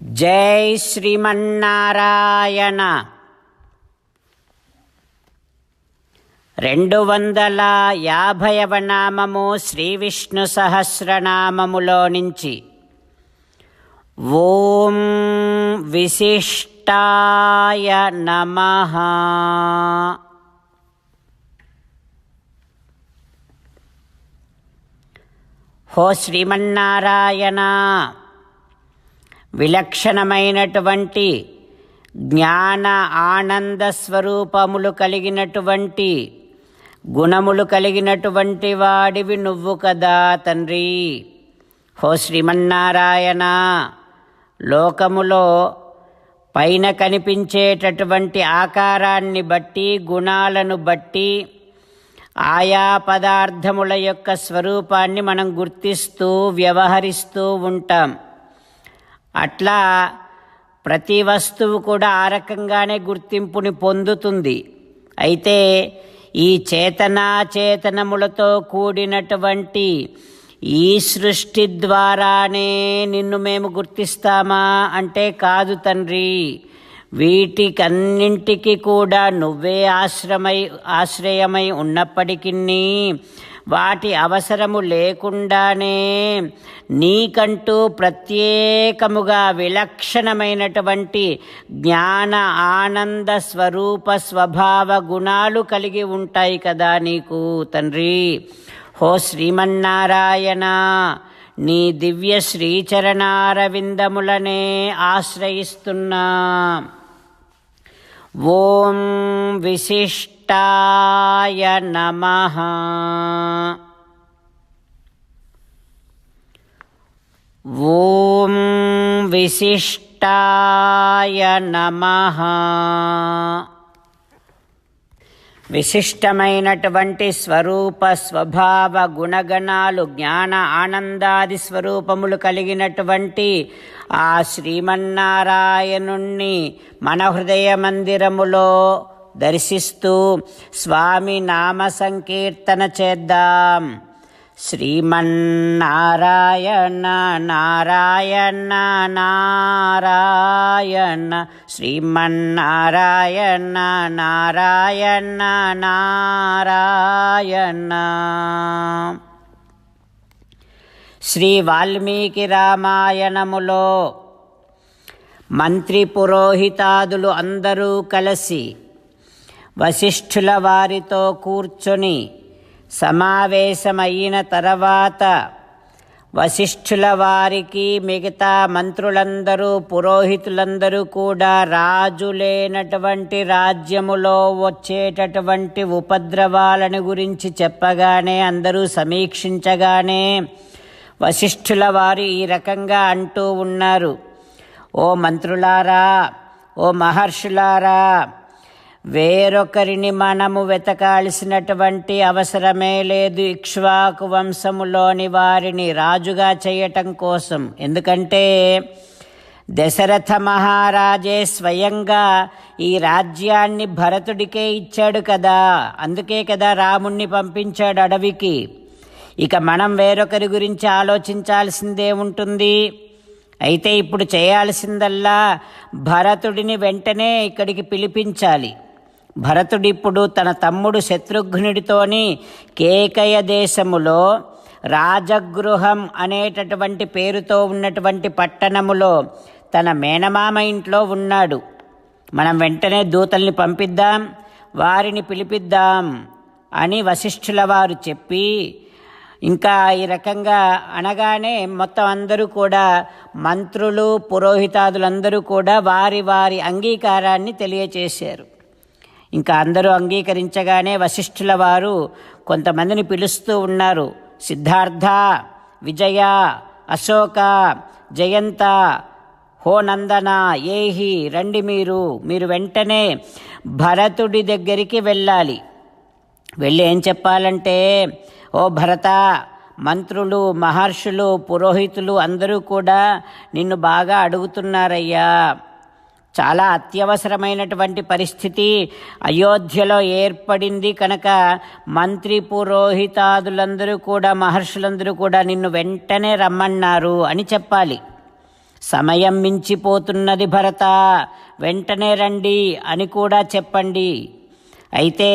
జై శ్రీమన్నారాయణ. రెండు వందల యాభైవ నామము శ్రీ విష్ణు సహస్రనామములో నుంచి. ఓం విశిష్టాయ నమ. హో శ్రీమన్నారాయణ. విలక్షణమైనటువంటి జ్ఞాన ఆనంద స్వరూపములు కలిగినటువంటి గుణములు కలిగినటువంటి వాడివి నువ్వు కదా తండ్రి. హో శ్రీమన్నారాయణ లోకములో పైన కనిపించేటటువంటి ఆకారాన్ని బట్టి గుణాలను బట్టి ఆయా పదార్థముల యొక్క స్వరూపాన్ని మనం గుర్తిస్తూ వ్యవహరిస్తూ ఉంటాం. అట్లా ప్రతి వస్తువు కూడా ఆ రకంగానే గుర్తింపుని పొందుతుంది. అయితే ఈ చేతనాచేతనములతో కూడినటువంటి ఈ సృష్టి ద్వారానే నిన్ను మేము గుర్తిస్తామా? అంటే కాదు తండ్రి. వీటికన్నింటికి కూడా నువ్వే ఆశ్రమై ఆశ్రయమై ఉన్నప్పటికీ వాటి అవసరము లేకుండానే నీకంటూ ప్రత్యేకముగా విలక్షణమైనటువంటి జ్ఞాన ఆనంద స్వరూప స్వభావ గుణాలు కలిగి ఉంటాయి కదా నీకు తండ్రి. హో శ్రీమన్నారాయణ నీ దివ్య శ్రీచరణారవిందములనే ఆశ్రయిస్తున్నా. ఓం విశిష్టాయ నమ. ఓం విశిష్టాయ నమ. విశిష్టమైనటువంటి స్వరూప స్వభావ గుణగణాలు జ్ఞాన ఆనందాది స్వరూపములు కలిగినటువంటి ఆ శ్రీమన్నారాయణుణ్ణి మన హృదయ మందిరములో దర్శిస్తూ స్వామి నామ సంకీర్తన చేద్దాం. శ్రీమన్నారాయణ నారాయణ నారాయణ శ్రీమన్నారాయణ నారాయణ నారాయణ. శ్రీ వాల్మీకి రామాయణములో మంత్రి పురోహితాదులు అందరూ కలిసి వశిష్ఠుల వారితో కూర్చొని సమావేశమైన తర్వాత వశిష్ఠుల వారికి మిగతా మంత్రులందరూ పురోహితులందరూ కూడా రాజు లేనటువంటి రాజ్యములో వచ్చేటటువంటి ఉపద్రవాలను గురించి చెప్పగానే అందరూ సమీక్షించగానే వశిష్ఠుల వారు ఈ రకంగా అంటూ ఉన్నారు. ఓ మంత్రులారా ఓ మహర్షులారా వేరొకరిని మనము వెతకాల్సినటువంటి అవసరమే లేదు ఇక్ష్వాకు వంశములోని వారిని రాజుగా చేయటం కోసం. ఎందుకంటే దశరథ మహారాజే స్వయంగా ఈ రాజ్యాన్ని భరతుడికే ఇచ్చాడు కదా. అందుకే కదా రాముణ్ణి పంపించాడు అడవికి. ఇక మనం వేరొకరి గురించి ఆలోచించాల్సిందే ఉంటుంది. అయితే ఇప్పుడు చేయాల్సిందల్లా భరతుడిని వెంటనే ఇక్కడికి పిలిపించాలి. భరతుడిప్పుడు తన తమ్ముడు శత్రుఘ్నుడితోని కేకయ దేశములో రాజగృహం అనేటటువంటి పేరుతో ఉన్నటువంటి పట్టణములో తన మేనమామ ఇంట్లో ఉన్నాడు. మనం వెంటనే దూతల్ని పంపిద్దాం వారిని పిలిపిద్దాం అని వశిష్ఠుల వారు చెప్పి ఇంకా ఈ రకంగా అనగానే మొత్తం అందరూ కూడా మంత్రులు పురోహితాదులందరూ కూడా వారి వారి అంగీకారాన్ని తెలియచేశారు. ఇంకా అందరూ అంగీకరించగానే వశిష్ఠుల వారు కొంతమందిని పిలుస్తూ ఉన్నారు. సిద్ధార్థ విజయ అశోక జయంత హో నందన ఏహి రండి మీరు మీరు వెంటనే భరతుడి దగ్గరికి వెళ్ళాలి. వెళ్ళి ఏం చెప్పాలంటే ఓ భరత మంత్రులు మహర్షులు పురోహితులు అందరూ కూడా నిన్ను బాగా అడుగుతున్నారయ్యా. చాలా అత్యవసరమైనటువంటి పరిస్థితి. అయోధ్యలో ఏర్పడింది కనుక మంత్రి పురోహితాదులందరూ కూడా మహర్షులందరూ కూడా నిన్ను వెంటనే రమ్మన్నారు అని చెప్పాలి. సమయం మించిపోతున్నది భరత వెంటనే రండి అని కూడా చెప్పండి. అయితే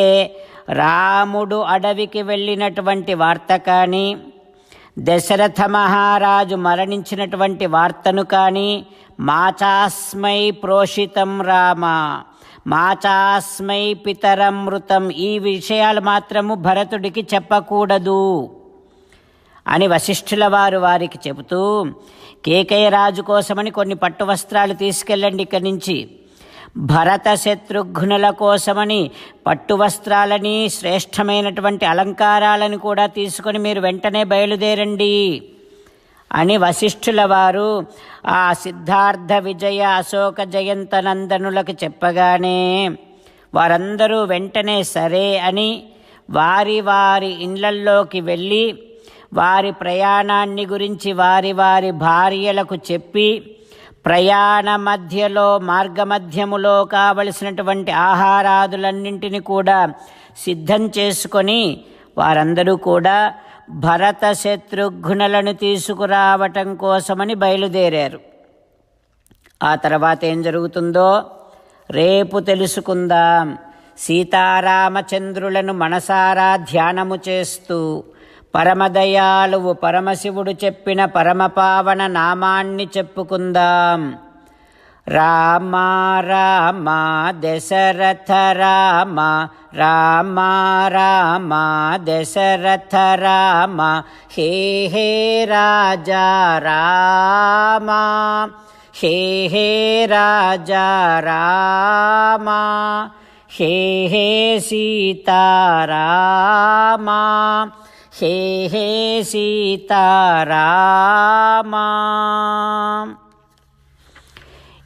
రాముడు అడవికి వెళ్ళినటువంటి వార్త కానీ దశరథ మహారాజు మరణించినటువంటి వార్తను కానీ మాచాస్మై ప్రోషితం రామ మాచాస్మై పితరమృతం ఈ విషయాలు మాత్రము భరతుడికి చెప్పకూడదు అని వశిష్ఠుల వారు వారికి చెబుతూ కేకయ్య రాజు కోసమని కొన్ని పట్టు వస్త్రాలు తీసుకెళ్ళండి ఇక్కడి నుంచి. భరత శత్రుఘ్నుల కోసమని పట్టు వస్త్రాలని శ్రేష్టమైనటువంటి అలంకారాలను కూడా తీసుకొని మీరు వెంటనే బయలుదేరండి. అని వశిష్ఠుల వారు ఆ సిద్ధార్థ విజయ అశోక జయంత నందనులకు చెప్పగానే వారందరూ వెంటనే సరే అని వారి వారి ఇండ్లల్లోకి వెళ్ళి వారి ప్రయాణాన్ని గురించి వారి వారి భార్యలకు చెప్పి ప్రయాణ మధ్యలో మార్గమధ్యములో కావలసినటువంటి ఆహారాదులన్నింటినీ కూడా సిద్ధం చేసుకొని వారందరూ కూడా భరత శత్రుఘ్నులను తీసుకురావటం కోసమని బయలుదేరారు. ఆ తర్వాత ఏం జరుగుతుందో రేపు తెలుసుకుందాం. సీతారామచంద్రులను మనసారా ధ్యానము చేస్తూ పరమదయాలువు పరమశివుడు చెప్పిన పరమపావన నామాన్ని చెప్పుకుందాం. రామ రామ దశరథ రామ రామ రామ దశరథ రామ హే హే రాజా రామ హే హే రాజా రామ హే హే సీతారామ హే హే సీతారామా.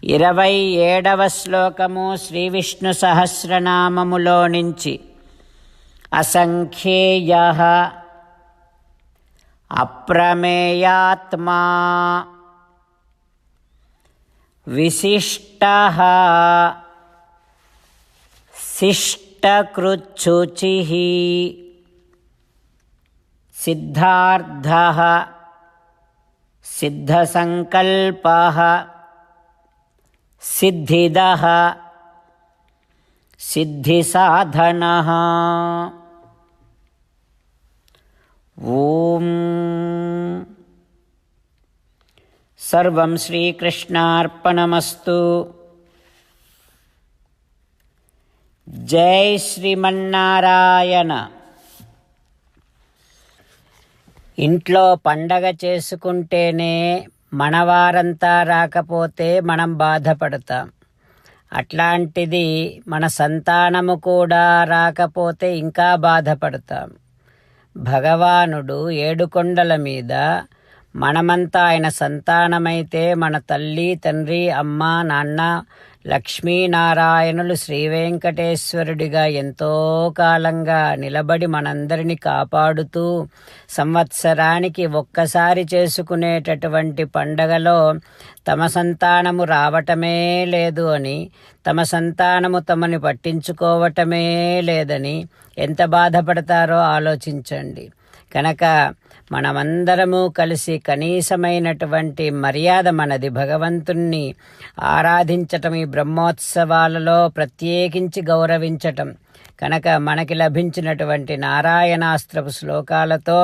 ఇరవై ఏడవ శ్లోకము శ్రీ విష్ణు సహస్రనామములో నుంచి. అసంఖ్యేయ అప్రమేయాత్మా. విశిష్ట శిష్టకృచ్చుచి. सिद्धार्थः सिद्धसङ्कल्पः सिद्धिदः सिद्धिसाधनः। ॐ सर्वं श्रीकृष्णार्पणमस्तु। जय श्रीमन्नारायण। ఇంట్లో పండగ చేసుకుంటేనే మనవారంతా రాకపోతే మనం బాధపడతాం. అట్లాంటిది మన సంతానము కూడా రాకపోతే ఇంకా బాధపడతాం. భగవానుడు ఏడుకొండల మీద మనమంతా ఆయన సంతానమైతే మన తల్లి తండ్రి అమ్మ నాన్న లక్ష్మీనారాయణులు శ్రీ వెంకటేశ్వరుడిగా ఎంతో కాలంగా నిలబడి మనందరిని కాపాడుతూ సంవత్సరానికి ఒక్కసారి చేసుకునేటటువంటి పండగలో తమ సంతానము రావటమే లేదు అని తమ సంతానము తమని పట్టించుకోవటమే లేదని ఎంత బాధపడతారో ఆలోచించండి. కనుక మనమందరము కలిసి కనీసమైనటువంటి మర్యాద మనది భగవంతుణ్ణి ఆరాధించటం ఈ బ్రహ్మోత్సవాలలో ప్రత్యేకించి గౌరవించటం. కనుక మనకి లభించినటువంటి నారాయణాస్త్రపు శ్లోకాలతో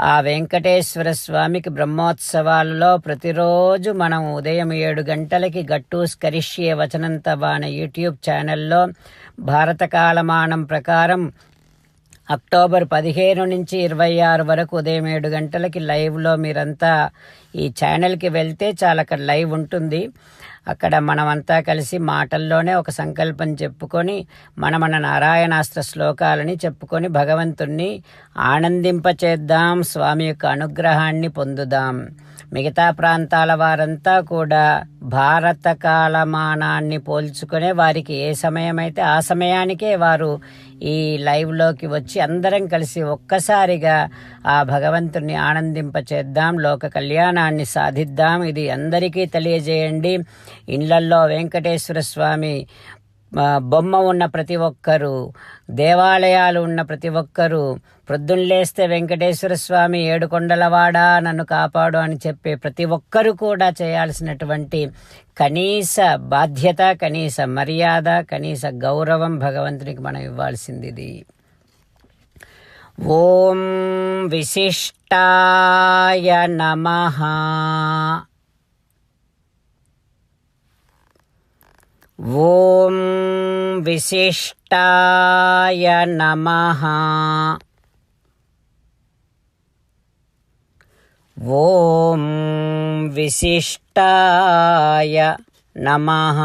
ఆ వెంకటేశ్వర స్వామికి బ్రహ్మోత్సవాలలో ప్రతిరోజు మనం ఉదయం ఏడు గంటలకి గట్టు స్కరిష్యే వచనంత అనే యూట్యూబ్ ఛానల్లో భారత కాలమానం ప్రకారం అక్టోబర్ పదిహేను నుంచి ఇరవై ఆరు వరకు ఉదయం ఏడు గంటలకి లైవ్లో మీరంతా ఈ ఛానల్కి వెళ్తే చాలా అక్కడ లైవ్ ఉంటుంది. అక్కడ మనమంతా కలిసి మాటల్లోనే ఒక సంకల్పం చెప్పుకొని మన మన నారాయణాస్త్ర శ్లోకాలని చెప్పుకొని భగవంతుణ్ణి ఆనందింపచేద్దాం స్వామి యొక్క అనుగ్రహాన్ని పొందుదాం. మిగతా ప్రాంతాల వారంతా కూడా భారత కాలమానాన్ని పోల్చుకునే వారికి ఏ సమయమైతే ఆ సమయానికే వారు ఈ లైవ్లోకి వచ్చి అందరం కలిసి ఒక్కసారిగా ఆ భగవంతుని ఆనందింపచేద్దాం లోక కళ్యాణాన్ని సాధిద్దాం. ఇది అందరికీ తెలియజేయండి. ఇళ్ళల్లో వెంకటేశ్వర స్వామి బొమ్మ ఉన్న ప్రతి ఒక్కరూ దేవాలయాలు ఉన్న ప్రతి ఒక్కరూ ప్రొద్దున్లేస్తే వెంకటేశ్వర స్వామి ఏడుకొండలవాడా నన్ను కాపాడు అని చెప్పే ప్రతి ఒక్కరూ కూడా చేయాల్సినటువంటి కనీస బాధ్యత కనీస మర్యాద కనీస గౌరవం భగవంతునికి మనం ఇవ్వాల్సింది ఇది ఓం విశిష్టాయ నమ. ఓం ष्टाय नमः। ॐ विशिष्टाय नमः।